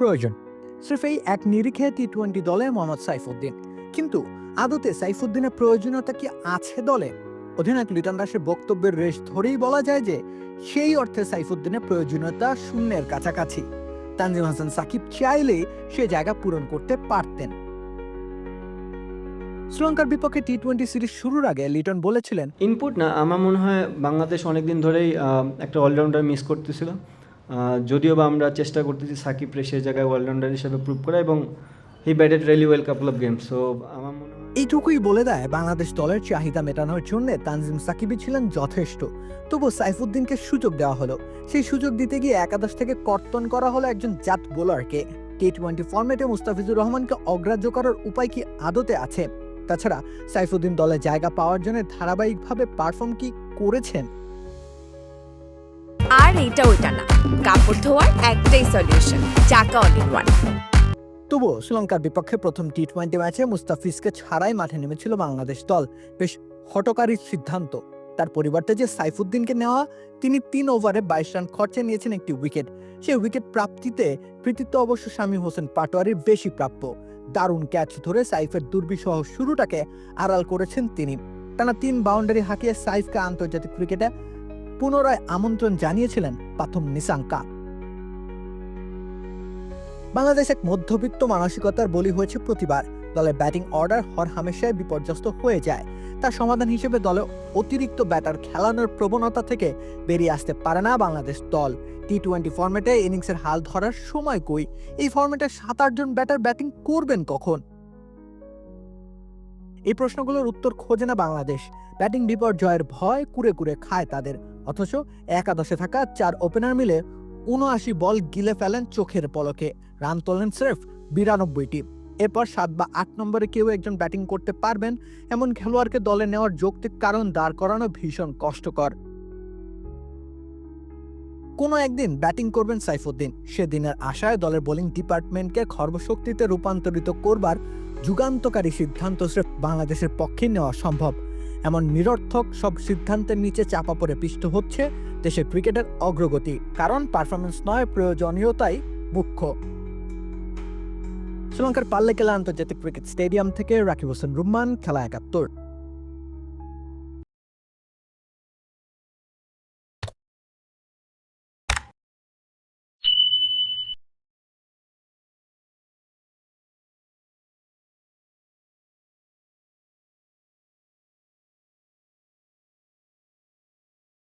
প্রয়োজন। স্রেফ এই এক নিরিখে টি টোয়েন্টি দলে মোহাম্মদ সাইফুদ্দিন। কিন্তু আদতে সাইফুদ্দিনের প্রয়োজনীয়তা কি আছে দলে? অধিনায়ক লিটন দাসের বক্তব্যের রেশ ধরেই বলা যায় যে, সেই অর্থে সাইফুদ্দিনের প্রয়োজনীয়তা শূন্যের কাছাকাছি। তানজিম হাসান সাকিব চাইলে সে জায়গা পূরণ করতে পারতেন। শ্রীলঙ্কার বিপক্ষে টি টোয়েন্টি সিরিজ শুরুর আগে লিটন বলেছিলেন, ইনপুট না, আমার মনে হয় বাংলাদেশ অনেকদিন ধরেই একটা অলরাউন্ডার মিস করতেছিল। যদিও বা আমরা চেষ্টা করতেছি সাকিব রে সেই জায়গায় অলরাউন্ডার হিসেবে প্রুভ করা এবং he batted really well couple of games so আমার মনে এইটুকুই বলে দেয়, বাংলাদেশ দলের চাহিদা মেটানোর জন্য তানজিম সাকিবই ছিলেন যথেষ্ট। তবু সাইফুদ্দিনকে সুযোগ দেওয়া হলো। সেই সুযোগ দিতে গিয়ে একাদশ থেকে কর্তন করা হলো একজন জাত বোলারকে। টি টোয়েন্টি ফর্মেটে মুস্তাফিজুর রহমানকে অগ্রাহ্য করার উপায় কি আদতে আছে? তাছাড়া সাইফুদ্দিন দলে জায়গা পাওয়ার জন্য ধারাবাহিকভাবে পারফর্ম কি করেছেন? আর এটা না। কাপড় ধোয়ার একটাই সলিউশন চাকা অল ইন ওয়ান তবুও শ্রীলঙ্কার বিপক্ষে প্রথম টি টোয়েন্টি ম্যাচে মুস্তাফিজকে ছাড়াই মাঠে নেমেছিল বাংলাদেশ দল। বেশ হটকারী সিদ্ধান্ত। তার পরিবর্তে যে সাইফুদ্দিনকে নেওয়া, তিনি তিন ওভারে বাইশ রান খরচে নিয়েছেন একটি উইকেট সেই উইকেট প্রাপ্তিতে কৃতিত্ব অবশ্য শামীম হোসেন পাটোয়ারির বেশি প্রাপ্য। দারুণ ক্যাচ ধরে সাইফের দুর্বিসহ শুরুটাকে আড়াল করেছেন তিনি। টানা তিন বাউন্ডারি হাঁকিয়ে সাইফকে আন্তর্জাতিক ক্রিকেটে পুনরায় আমন্ত্রণ জানিয়েছিলেন প্রথম নিসাঙ্কা বাংলাদেশ এক মধ্যবিত্ত মানসিকতার বলি হয়েছে প্রতিবার। দলের ব্যাটিং অর্ডার হর হামেশায় বিপর্যস্ত হয়ে যায়। তার সমাধান হিসেবে দলে অতিরিক্ত ব্যাটার খেলানোর প্রবণতা থেকে বেরিয়ে আসতে পারে না বাংলাদেশ দল। টি টোয়েন্টি ফর্মেটে ইনিংসের হাল ধরার সময় কই? এই ফর্মেটে সাত আটজন ব্যাটার ব্যাটিং করবেন কখন? এই প্রশ্নগুলোর উত্তর খোঁজে না বাংলাদেশ। ব্যাটিং বিপর্যয়ের ভয় কুরে কুরে খায় তাদের। অথচ একাদশে থাকা চার ওপেনার মিলে উনআশি বল গিলে ফেলেন চোখের পলকে। রান তোলেন স্রেফ বিরানব্বইটি। এরপর সাত বা আট নম্বরে কেউ একজন ব্যাটিং করতে পারবেন এমন খেলোয়াড়কে দলে নেওয়ার যৌক্তিক কারণ দাঁড় করানো ভীষণ কষ্টকর। কোনো একদিন ব্যাটিং করবেন সাইফুদ্দিন। সেদিনের আশায় দলের বোলিং ডিপার্টমেন্টকে খর্বশক্তিতে রূপান্তরিত করবার যুগান্তকারী সিদ্ধান্ত স্রেফ বাংলাদেশের পক্ষে নেওয়া সম্ভব। এমন নিরর্থক সব সিদ্ধান্তের নিচে চাপা পড়ে পিষ্ট হচ্ছে দেশের ক্রিকেটের অগ্রগতি। কারণ পারফরমেন্স নয়, প্রয়োজনীয়তাই মুখ্য। শ্রীলঙ্কার পাল্লে কেলা আন্তর্জাতিক ক্রিকেট স্টেডিয়াম থেকে রাকিব হোসেন রুম্মান, খেলা একাত্তর।